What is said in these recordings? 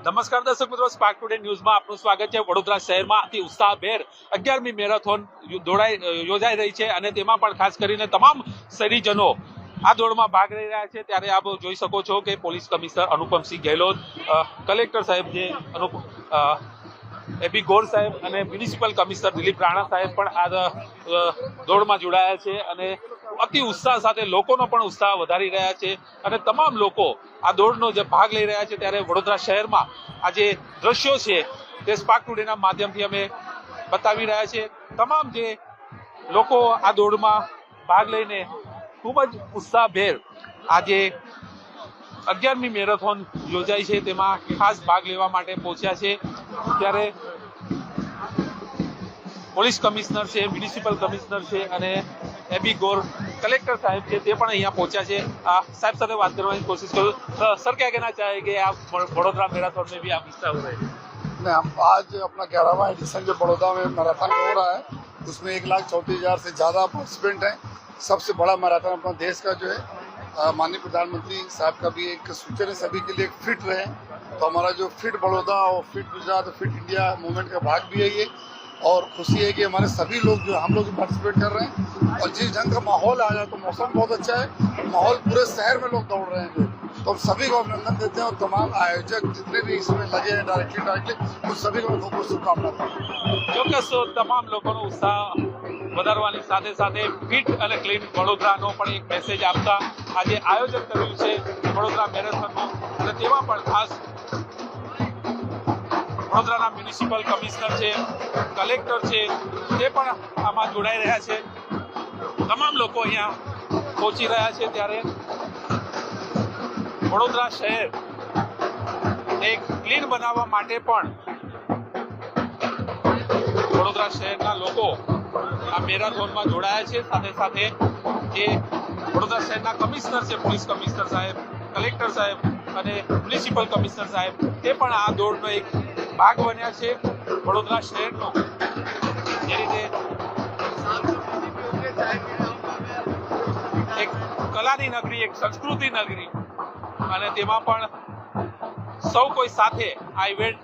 નમસ્કાર દર્શક મિત્રો સ્પાર્ક ટુડે ન્યૂઝમાં આપનું સ્વાગત છે. વડોદરા શહેરમાં અતિ ઉત્સાહભેર અગિયારમી મેરેથોન દોડાઈ યોજાઈ રહી છે અને તેમાં પણ ખાસ કરીને તમામ શહેરીજનો આ દોડમાં ભાગ લઈ રહ્યા છે. ત્યારે આપ જોઈ શકો છો કે police commissioner Anupamsinh Gehlot collector સાહેબ જે અનુપ એપી ગોર સાહેબ અને મ્યુનિસિપલ કમિશનર દિલીપ રાણા સાહેબ પણ આ દોડમાં જોડાયા છે અને અતિ ઉત્સાહ સાથે લોકોનો પણ ઉત્સાહ વધારી રહ્યા છે અને તમામ લોકો આ દોડનો જે ભાગ લઈ રહ્યા છે ત્યારે વડોદરા શહેરમાં આ જે દ્રશ્યો છે તે સ્પાર્ક ટુડેના માધ્યમથી અમે બતાવી રહ્યા છે તમામ જે લોકો આ દોડમાં ભાગ લઈને ખૂબ જ ઉત્સાહભેર આજે અગિયારમી મેરેથોન યોજાઈ છે તેમાં ખાસ ભાગ લેવા માટે પહોંચ્યા છે. ત્યારે પોલીસ કમિશનર છે, મ્યુનિસિપલ કમિશનર છે અને એબી ગોર કલેક્ટર સાહેબ છે તે પણ અહીંયા પહોંચ્યા છે આ સાહેબ સાથે વાત કરવાની કોશિશ કરું અ, सर क्या कहना चाहेंगे आप वडोदरा मैराथन में भी आप हिस्सा हुए नहीं हम आज अपना ग्यारहवा एडिशन जो बड़ौदा में मैराथन हो रहा है उसमें एक लाख चौंतीस हजार से ज़्यादा पार्टिसिपेंट हैं सबसे बड़ा मैराथन अपना देश का जो है अ, माननीय प्रधानमंत्री साहब का भी एक सूचन है सभी के लिए एक फिट रहे तो हमारा जो फिट बड़ौदा और fit Gujarat fit India movement का भाग भी है ये और खुशी है कि हमारे सभी लोग जो हम लोग भी पार्टिसिपेट कर रहे हैं और जिस ढंग का माहौल आ जाए तो मौसम बहुत अच्छा है माहौल पूरे शहर में लोग दौड़ रहे हैं जो तो हम सभी को अभिनंदन देते हैं और तमाम आयोजक जितने भी इसमें लगे हैं डायरेक्टली डायरेक्टली उन सभी को मैं बहुत बहुत शुभकामना करता हूँ ચોક્કસ તમામ લોકોનો ઉત્સાહ વધારવાની સાથે સાથે ફિટ અને ક્લીન વડોદરાનો પણ એક મેસેજ આપતા આજે આયોજન કર્યું છે વડોદરા મેરેથોનનું અને તેમાં પણ ખાસ વડોદરાના મ્યુનિસિપલ કમિશનર છે, કલેક્ટર છે, તે પણ આમાં જોડાઈ રહ્યા છે. તમામ લોકો અહીંયા પહોંચી રહ્યા છે ત્યારે વડોદરા શહેર એક ક્લીન બનાવવા માટે પણ વડોદરા શહેરના લોકો આ મેરાથોનમાં જોડાયા છે. સાથે સાથે જે વડોદરા શહેરના કમિશનર છે, પોલીસ કમિશનર સાહેબ, કલેક્ટર સાહેબ અને મ્યુનિસિપલ કમિશનર સાહેબ, તે પણ આ દોડનો એક ભાગ બન્યા છે વડોદરા શહેરનો. જે રીતે એક કલાની નગરી એક સંસ્કૃતિ નગરી. અને તેમાં પણ સૌ કોઈ સાથે આ ઇવેન્ટ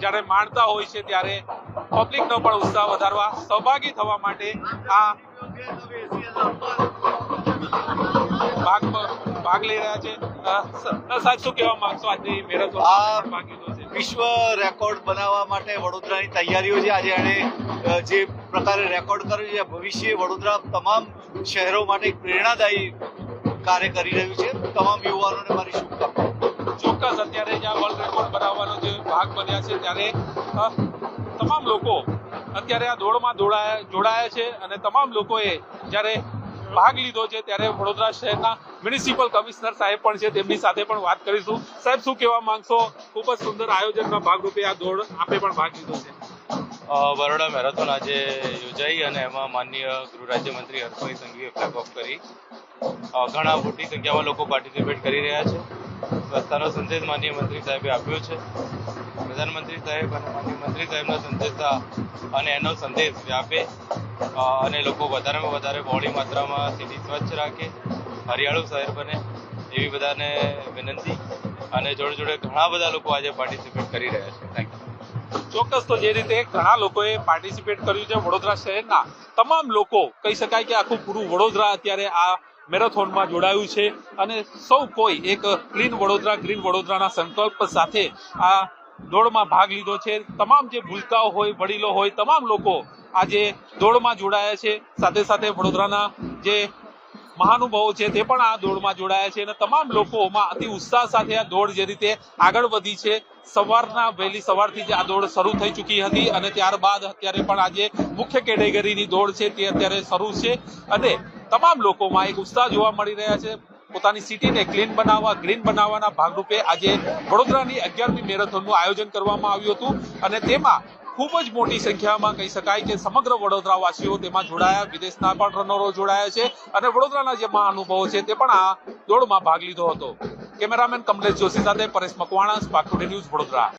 જ્યારે માણતા હોય છે ત્યારે પબ્લિકનો પણ ઉત્સાહ વધારવા સહભાગી થવા માટે આ ભાગ ભાગ લઈ રહ્યા છે. સાહેબ શું કહેવા માંગશો? આજની મેરેથોન ભાગ લીધો વિશ્વ રેકોર્ડ બનાવવા માટે વડોદરાની તૈયારીઓ છે. આજે એણે જે પ્રકારે રેકોર્ડ કર્યો છે, ભવિષ્ય વડોદરા તમામ શહેરો માટે પ્રેરણાદાયી કાર્ય કરી રહ્યું છે. તમામ યુવાનોને મારી શુભકામના ચોક્કસ. અત્યારે જ્યાં વર્લ્ડ રેકોર્ડ બનાવવાનો જે ભાગ બન્યા છે, ત્યારે તમામ લોકો અત્યારે આ દોડમાં દોડાયા જોડાયા છે અને તમામ લોકોએ જ્યારે ભાગ લીધો છે ત્યારે વડોદરા શહેરના મ્યુનિસિપલ કમિશનર સાહેબ પણ છે. તેમની સાથે પણ વાત કરીશું. સાહેબ, શું કહેવા માંગશો? ખૂબ જ સુંદર આયોજનના ભાગરૂપે આ દોડ આપે પણ ભાગ લીધો છે. વરોડા મેરેથોન આજે યોજાઈ અને એમાં માનનીય ગૃહ રાજ્યમંત્રી હર્ષભાઈ સંઘવીએ ફ્લેગ ઓફ કરી. ઘણા મોટી સંખ્યામાં લોકો પાર્ટિસિપેટ કરી રહ્યા છે. રસ્તાનો સંદેશ માનનીય મંત્રી સાહેબે આપ્યો છે. પ્રધાનમંત્રી સાહેબ અને માનનીય મંત્રી સાહેબના સંદેશા અને એનો સંદેશ વ્યાપે અને લોકો વધારેમાં વધારે બહોળી માત્રામાં સિટી સ્વચ્છ રાખે, હરિયાળું શહેર બને એવી બધાને વિનંતી. અને જોડે જોડે ઘણા બધા લોકો આજે પાર્ટિસિપેટ કરી રહ્યા છે. થેન્ક યુ ચોક્કસ, તો જે રીતે ઘણા લોકોએ પાર્ટિસિપેટ કર્યું છે વડોદરા શહેરના, તમામ લોકો કહી શકાય કે આખું પૂરું વડોદરા અત્યારે આ મેરેથોનમાં જોડાયું છે. અને સૌ કોઈ એક ક્લીન વડોદરા ગ્રીન વડોદરાના સંકલ્પ સાથે આ દોડમાં ભાગ લીધો છે. તમામ જે ભૂલકાઓ હોય, વડીલો હોય, તમામ લોકો આજે દોડમાં જોડાયા છે. સાથે સાથે વડોદરાના જે મહાનુભાવો છે તે પણ આ દોડમાં જોડાયા છે અને તમામ લોકોમાં અતિ ઉત્સાહ સાથે આ દોડ જે રીતે આગળ વધી છે, સવારના વહેલી સવારથી જ આ દોડ શરૂ થઈ ચૂકી હતી અને ત્યારબાદ અત્યારે પણ આજે મુખ્ય કેટેગરીની દોડ છે તે અત્યારે શરૂ છે. અને તમામ લોકોમાં એક ઉત્સાહ જોવા મળી રહ્યા છે. પોતાની સિટીને ક્લીન બનાવવા, ગ્રીન બનાવવાના ભાગરૂપે આજે વડોદરાની અગિયારમી મેરેથોનનું આયોજન કરવામાં આવ્યું હતું. અને તેમાં ખૂબ જ મોટી સંખ્યામાં કહી શકાય કે સમગ્ર વડોદરાવાસીઓ તેમાં જોડાયા, વિદેશના પણ રનરો જોડાયા છે અને વડોદરાના જે મહાનુભાવો છે તે પણ આ દોડમાં ભાગ લીધો હતો. કેમેરામેન કમલેશ જોશી સાથે પરેશ મકવાણા સ્પાર્ક ન્યૂઝ વડોદરા.